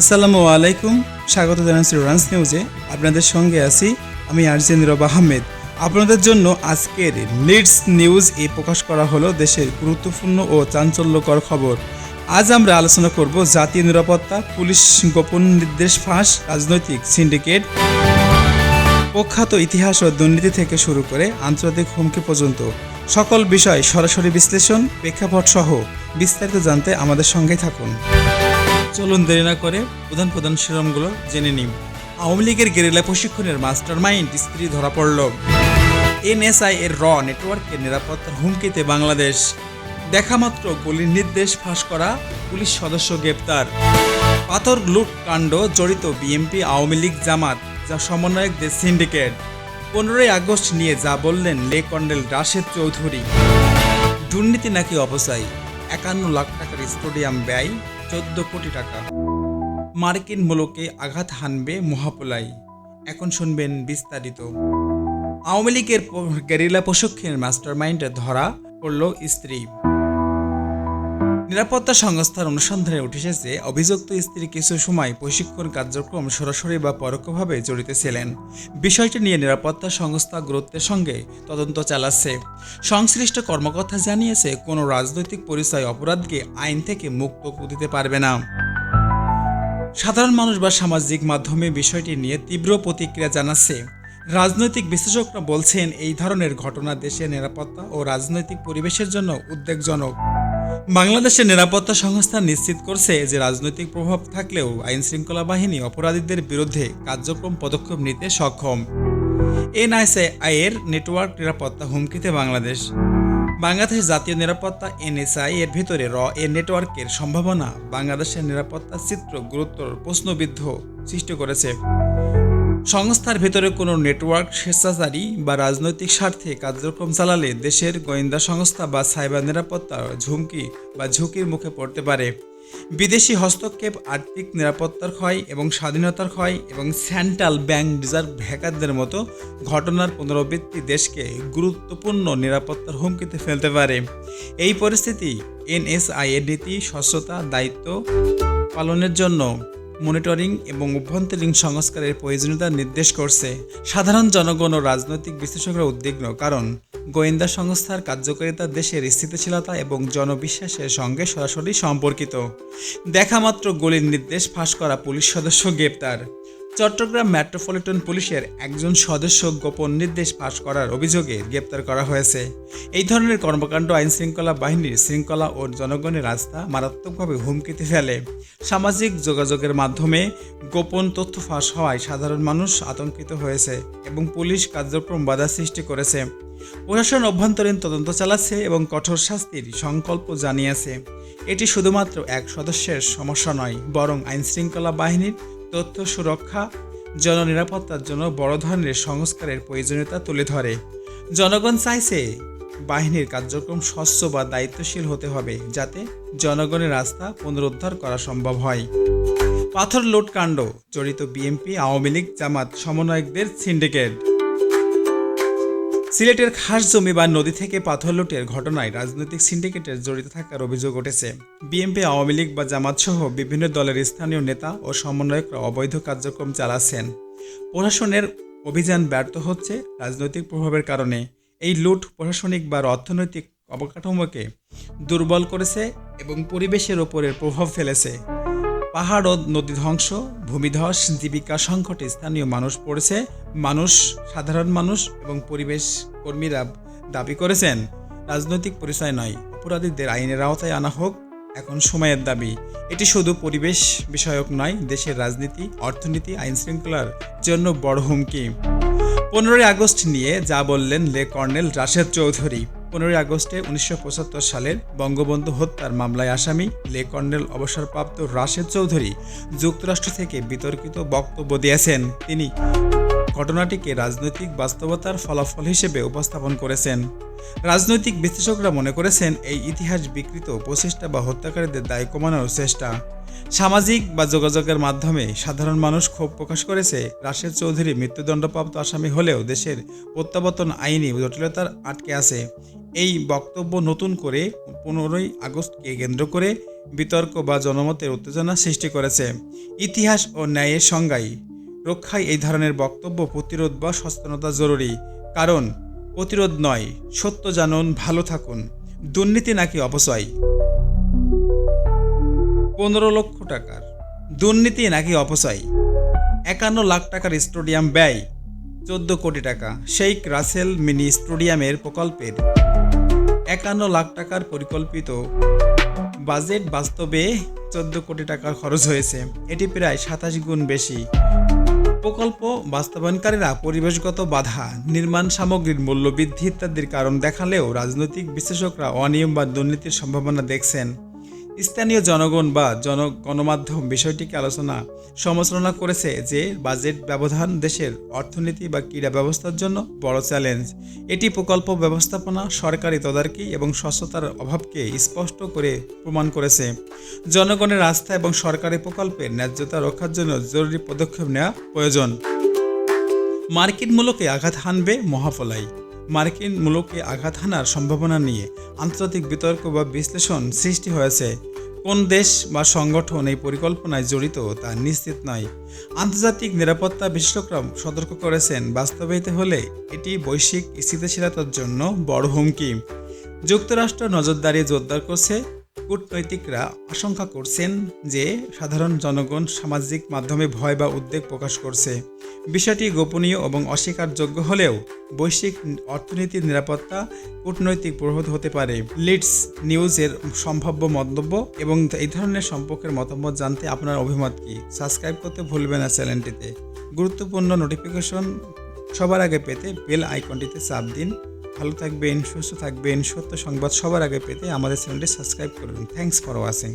আসসালামু আলাইকুম। স্বাগত জানাচ্ছি রান্স নিউজে আপনাদের সঙ্গে আছি আমি আরজেন রব আহমেদ। আপনাদের জন্য আজকের লিডস নিউজ এ প্রকাশ করা হলো দেশের গুরুত্বপূর্ণ ও চাঞ্চল্যকর খবর। আজ আমরা আলোচনা করব জাতীয় নিরাপত্তা, পুলিশ গোপন নির্দেশ ফাঁস, রাজনৈতিক সিন্ডিকেট, প্রখ্যাত ইতিহাস ও দুর্নীতি থেকে শুরু করে আন্তর্জাতিক হুমকি পর্যন্ত। সকল বিষয় সরাসরি বিশ্লেষণ প্রেক্ষাপট সহ বিস্তারিত জানতে আমাদের সঙ্গেই থাকুন। চলুন দেরি না করে প্রধান প্রধান শিরোনামগুলো জেনে নিই। আওয়ামী লীগের গেরিলা প্রশিক্ষণের মাস্টার মাইন্ড স্ত্রী ধরা পড়ল। এনএসআই এর র নেটওয়ার্কের নিরাপত্তার হুমকিতে বাংলাদেশ। দেখামাত্র গুলির নির্দেশ ফাঁস করা পুলিশ সদস্য গ্রেপ্তার। পাথর, লুট কাণ্ড জড়িত বিএমপি আওয়ামী লীগ জামাত যা সমন্বয়কদের সিন্ডিকেট। পনেরোই আগস্ট নিয়ে যা বললেন লে কর্নেল রাশেদ চৌধুরী। দুর্নীতি নাকি অপচয়? একান্ন লাখ টাকার স্টেডিয়াম ব্যয়? চোদ্দ কোটি টাকা। মার্কিন মূলকে আঘাত হানবে মহাপলাই। এখন শুনবেন বিস্তারিত। আওয়ামী লীগের গেরিলা প্রশিক্ষণের মাস্টার ধরা পড়ল স্ত্রী। নিরাপত্তা সংস্থার অনুসন্ধানে উঠে এসেছে অভিযুক্ত স্ত্রী কিছু সময় প্রশিক্ষণ কার্যক্রম সরাসরি বা পরোক্ষভাবে জড়িত ছিলেন। বিষয়টি নিয়ে নিরাপত্তা সংস্থা গুরুত্বের সঙ্গে তদন্ত চালাচ্ছে। সংশ্লিষ্ট কর্মকর্তা জানিয়েছে, কোনো রাজনৈতিক পরিচয় অপরাধকে আইন থেকে মুক্ত দিতে পারবে না। সাধারণ মানুষ বা সামাজিক মাধ্যমে বিষয়টি নিয়ে তীব্র প্রতিক্রিয়া জানাচ্ছে। রাজনৈতিক বিশ্লেষকরা বলছেন, এই ধরনের ঘটনা দেশের নিরাপত্তা ও রাজনৈতিক পরিবেশের জন্য উদ্বেগজনক। বাংলাদেশের নিরাপত্তা সংস্থা নিশ্চিত করছে যে রাজনৈতিক প্রভাব থাকলেও আইন শৃঙ্খলা বাহিনী অপরাধীদের বিরুদ্ধে কার্যক্রম পদক্ষেপ নিতে সক্ষম। এনআইসিআই এর নেটওয়ার্ক নিরাপত্তা হুমকিতে বাংলাদেশ। বাংলাদেশ জাতীয় নিরাপত্তা এনএসআই এর ভিতরে র এ নেটওয়ার্কের সম্ভাবনা বাংলাদেশের নিরাপত্তা চিত্র গুরুত্বর প্রশ্নবিদ্ধ সৃষ্টি করেছে। সংস্থার ভেতরে কোনো নেটওয়ার্ক, স্বেচ্ছাচারী বা রাজনৈতিক স্বার্থে কার্যক্রম চালালে দেশের গোয়েন্দা সংস্থা বা সাইবার নিরাপত্তা ঝুঁকি বা ঝুঁকির মুখে পড়তে পারে। বিদেশি হস্তক্ষেপ, আর্থিক নিরাপত্তার ক্ষয় এবং স্বাধীনতার ক্ষয় এবং সেন্ট্রাল ব্যাংক রিজার্ভ হ্যাকারদের মতো ঘটনার পুনরাবৃত্তি দেশকে গুরুত্বপূর্ণ নিরাপত্তার হুমকিতে ফেলতে পারে। এই পরিস্থিতি এনএসআই এর নীতি, স্বচ্ছতা, দায়িত্ব পালনের জন্য মনিটরিং এবং অভ্যন্তরীণ সংস্কারের প্রয়োজনীয়তা নির্দেশ করছে। সাধারণ জনগণ ও রাজনৈতিক বিশ্লেষকরা উদ্বিগ্ন, কারণ গোয়েন্দা সংস্থার কার্যকারিতা দেশের স্থিতিশীলতা এবং জনবিশ্বাসের সঙ্গে সরাসরি সম্পর্কিত। দেখামাত্র গুলির নির্দেশ ফাঁস করা পুলিশ সদস্য গ্রেপ্তার। চট্টগ্রাম মেট্রোপলিটন পুলিশের একজন সদস্য গোপন নির্দেশ ফাঁস করার অভিযোগে গ্রেপ্তার করা হয়েছে। এই ধরনের কর্মকাণ্ড আইন শৃঙ্খলা বাহিনীর শৃঙ্খলা ও জনগণের রাস্তা মারাত্মকভাবে হুমকিতে ফেলে। সামাজিক যোগাযোগের মাধ্যমে গোপন তথ্য ফাঁস হওয়ায় সাধারণ মানুষ আতঙ্কিত হয়েছে এবং পুলিশ কার্যক্রম বাধা সৃষ্টি করেছে। প্রশাসন অভ্যন্তরীণ তদন্ত চালাচ্ছে এবং কঠোর শাস্তির সংকল্প জানিয়েছে। এটি শুধুমাত্র এক সদস্যের সমস্যা নয়, বরং আইন শৃঙ্খলা বাহিনীর তথ্য সুরক্ষা, জননিরাপত্তার জন্য বড় ধরনের সংস্কারের প্রয়োজনীয়তা তুলে ধরে। জনগণ চাইছে বাহিনীর কার্যক্রম স্বচ্ছ বা দায়িত্বশীল হতে হবে, যাতে জনগণের রাস্তা পুনরুদ্ধার করা সম্ভব হয়। পাথর লোটকাণ্ড, জড়িত বিএনপি আওয়ামী লীগ, জামাত, সমন্বয়কদের সিন্ডিকেট। সিলেটের খাস জমি বা নদী থেকে পাথর লুটের ঘটনায় রাজনৈতিক সিন্ডিকেটের জড়িত থাকার অভিযোগ উঠেছে। বিএনপি, আওয়ামী লীগ বা জামাত সহ বিভিন্ন দলের স্থানীয় নেতা ও সমন্বয়করা অবৈধ কার্যক্রম চালাচ্ছেন। প্রশাসনের অভিযান ব্যর্থ হচ্ছে রাজনৈতিক প্রভাবের কারণে। এই লুট প্রশাসনিক বা অর্থনৈতিক অবকাঠামোকে দুর্বল করেছে এবং পরিবেশের ওপরের প্রভাব ফেলেছে। পাহাড় ও নদী ধ্বংস ভূমিধস জীবিকা সংকটে স্থানীয় মানুষ পড়েছে। মানুষ, সাধারণ মানুষ এবং পরিবেশ কর্মীরা দাবি করেছেন, রাজনৈতিক পরিচয় নয়, অপরাধীদের আইনের আওতায় আনা হোক, এখন সময়ের দাবি। এটি শুধু পরিবেশ বিষয়ক নয়, দেশের রাজনীতি, অর্থনীতি আইন শৃঙ্খলার জন্য বড় হুমকি। পনেরোই আগস্ট নিয়ে যা বললেন লে কর্নেল রাশেদ চৌধুরী। পনেরোই আগস্টে উনিশশো পঁচাত্তর সালের বঙ্গবন্ধু হত্যার মামলায় আসামি লে কর্নেল অবসরপ্রাপ্ত রাশেদ চৌধুরী যুক্তরাষ্ট্র থেকে বিতর্কিত বক্তব্য দিয়েছেন তিনি। ঘটনাটিকে রাজনৈতিক বাস্তবতার ফলাফল হিসেবে উপস্থাপন করেছেন। রাজনৈতিক বিশ্লেষকরা মনে করেছেন, এই ইতিহাস বিকৃত, প্রচেষ্টা বা হত্যাকারীদের দায় কমানোর চেষ্টা। সামাজিক বা যোগাযোগের মাধ্যমে সাধারণ মানুষ ক্ষোভ প্রকাশ করেছে। রাশেদ চৌধুরী মৃত্যুদণ্ডপ্রাপ্ত আসামি হলেও দেশের প্রত্যাবর্তন আইনি জটিলতার আটকে আছে। এই বক্তব্য নতুন করে পনেরোই আগস্টকে কেন্দ্র করে বিতর্ক বা জনমতের উত্তেজনা সৃষ্টি করেছে। ইতিহাস ও ন্যায়ের সংজ্ঞায় রক্ষায় এই ধরনের বক্তব্য প্রতিরোধ বা সচেতনতা জরুরি। কারণ, প্রতিরোধ নয়, সত্য জানুন, ভালো থাকুন। দুর্নীতি নাকি অপচয়? পনেরো লক্ষ টাকার। দুর্নীতি নাকি অপচয়? একান্ন লাখ টাকার স্টেডিয়াম ব্যয়। চোদ্দ কোটি টাকা। শেখ রাসেল মিনি স্টেডিয়ামের প্রকল্পের। একান্ন লাখ টাকার পরিকল্পিত। বাজেট বাস্তবে চোদ্দ কোটি টাকার খরচ হয়েছে। এটি প্রায় সাতাশ গুণ বেশি। প্রকল্প বাস্তবায়নকারীরা পরিবেশগত বাধা, নির্মাণ সামগ্রীর মূল্য বৃদ্ধি ইত্যাদির কারণ দেখালেও রাজনৈতিক বিশ্লেষকরা অনিয়ম বা দুর্নীতির সম্ভাবনা দেখছেন। স্থানীয় জনগণ বা জন গণমাধ্যম বিষয়টিকে আলোচনা সমালোচনা করেছে যে বাজেট ব্যবধান দেশের অর্থনীতি বা ক্রীড়া ব্যবস্থার জন্য বড় চ্যালেঞ্জ। এটি প্রকল্প ব্যবস্থাপনা, সরকারি তদারকি এবং স্বচ্ছতার অভাবকে স্পষ্ট করে প্রমাণ করেছে। জনগণের আস্থা এবং সরকারি প্রকল্পের ন্যায্যতা রক্ষার জন্য জরুরি পদক্ষেপ নেওয়া প্রয়োজন। মার্কিন মূলকে আঘাত হানবে মহাফলাই মার্কিন মূলকে আঘাত হানার সম্ভাবনা নিয়ে আন্তর্জাতিক বিতর্ক বা বিশ্লেষণ সৃষ্টি হয়েছে। কোন দেশ বা সংগঠন এই পরিকল্পনায় জড়িত তা নিশ্চিত নয়। আন্তর্জাতিক নিরাপত্তা বিশেষজ্ঞরা সতর্ক করেছেন, বাস্তবায়িত হলে এটি বৈশ্বিক স্থিতিশীলতার জন্য বড় হুমকি। যুক্তরাষ্ট্র নজরদারি জোরদার করছে কূটনৈতিকরা আশঙ্কা করছেন যে সাধারণ জনগণ সামাজিক মাধ্যমে ভয় বা উদ্বেগ প্রকাশ করছে। বিষয়টি গোপনীয় এবং অস্বীকারযোগ্য হলেও বৈশ্বিক অর্থনীতির নিরাপত্তা কূটনৈতিক প্রভাব হতে পারে। লিডস নিউজের সম্ভাব্য মন্তব্য এবং এই ধরনের সম্পর্কের মতামত জানতে আপনার অভিমত কি? সাবস্ক্রাইব করতে ভুলবেন না চ্যানেলটিতে। গুরুত্বপূর্ণ নোটিফিকেশন সবার আগে পেতে বেল আইকনটিতে চাপ দিন। ভালো থাকবেন, সুস্থ থাকবেন, সত্য সংবাদ সবার আগে পেতে আমাদের চ্যানেলটি সাবস্ক্রাইব করবেন। Thanks for watching